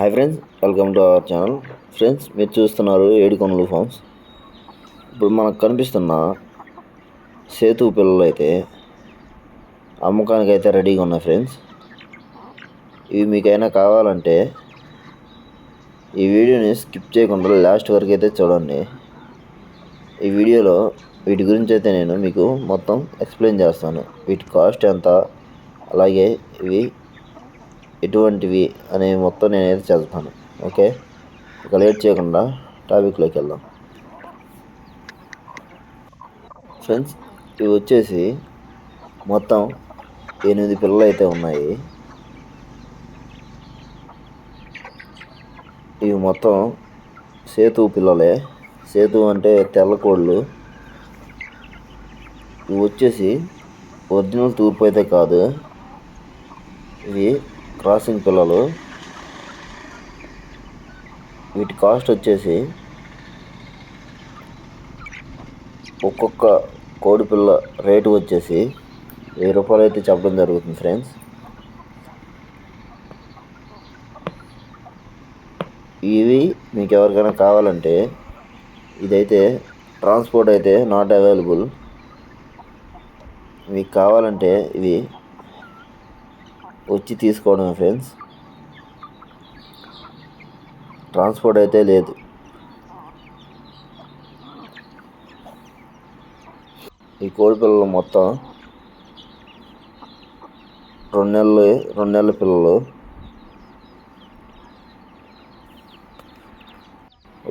Hi friends welcome to our channel friends మీరు చూస్తున్నారు ఏడుకొనలు forms ఇప్పుడు మనకు కనిపిస్తున్న సేతు పిల్లలు అయితే అమ్మకానికి అయితే రెడీగా ఉన్నాయి ఫ్రెండ్స్ ఇవి మీకైనా కావాలంటే ఈ వీడియోని స్కిప్ చేయకుండా లాస్ట్ వరకు అయితే చూడండి. ఈ వీడియోలో వీటి గురించి అయితే నేను మీకు మొత్తం ఎక్స్ప్లెయిన్ చేస్తాను. వీటి కాస్ట్ ఎంత? అలాగే ఇవి ఎటువంటివి అనే మొత్తం నేనైతే చదువుతాను ఓకే? ఇక లేట్ చేయకుండా టాపిక్లోకి వెళ్దాం. ఫ్రెండ్స్ ఇవి వచ్చేసి మొత్తం ఎనిమిది పిల్లలు అయితే ఉన్నాయి. ఇవి మొత్తం సేతు పిల్లలే. సేతు అంటే తెల్ల కోళ్ళు. ఇవి వచ్చేసి ఒరిజినల్ తూర్పు అయితే కాదు. ఇవి క్రాసింగ్ పిల్లలు. వీటి కాస్ట్ వచ్చేసి ఒక్కొక్క కోడి పిల్ల రేటు వచ్చేసి వెయ్యి రూపాయలు అయితే చెప్పడం జరుగుతుంది ఫ్రెండ్స్ ఇవి మీకు ఎవరికైనా కావాలంటే ఇదైతే ట్రాన్స్పోర్ట్ అయితే నాట్ అవైలబుల్ మీకు కావాలంటే ఇవి వచ్చి తీసుకోవడం ఫ్రెండ్స్. ట్రాన్స్పోర్ట్ అయితే లేదు. ఈ కోడి పిల్లలు మొత్తం రెండు నెలలు రెండు నెలల పిల్లలు.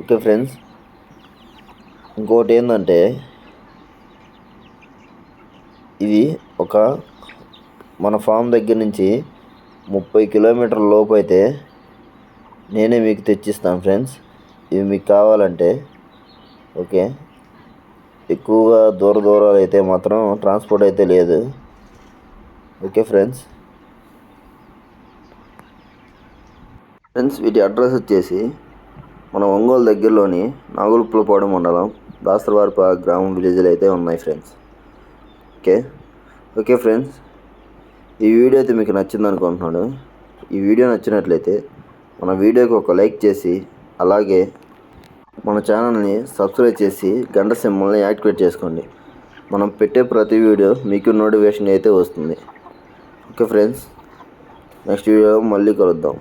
Okay friends. ఇంకోటి ఏంటంటే ఇది ఒక మన ఫామ్ దగ్గర నుంచి ముప్పై కిలోమీటర్ల లోపు అయితే నేనే మీకు తెచ్చిస్తాను ఫ్రెండ్స్. ఇవి మీకు కావాలంటే ఓకే. ఎక్కువగా దూర దూరాలు అయితే మాత్రం ట్రాన్స్పోర్ట్ అయితే లేదు. Okay friends. ఫ్రెండ్స్ వీటి అడ్రస్ వచ్చేసి మన ఒంగోలు దగ్గరలోని నాగులుపులపాడు మండలం దాసరవారిపా గ్రామం విలేజ్లు అయితే ఉన్నాయి ఫ్రెండ్స్. ఓకే. Okay friends. ఈ వీడియో అయితే మీకు నచ్చింది అనుకుంటున్నాను. ఈ వీడియో నచ్చినట్లయితే మన వీడియోకి ఒక లైక్ చేసి అలాగే మన ఛానల్ని సబ్స్క్రైబ్ చేసి గంట సింబల్ని యాక్టివేట్ చేసుకోండి. మనం పెట్టే ప్రతి వీడియో మీకు నోటిఫికేషన్ అయితే వస్తుంది. ఓకే ఫ్రెండ్స్ నెక్స్ట్ వీడియో మళ్ళీ కలుద్దాం.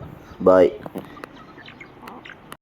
బాయ్.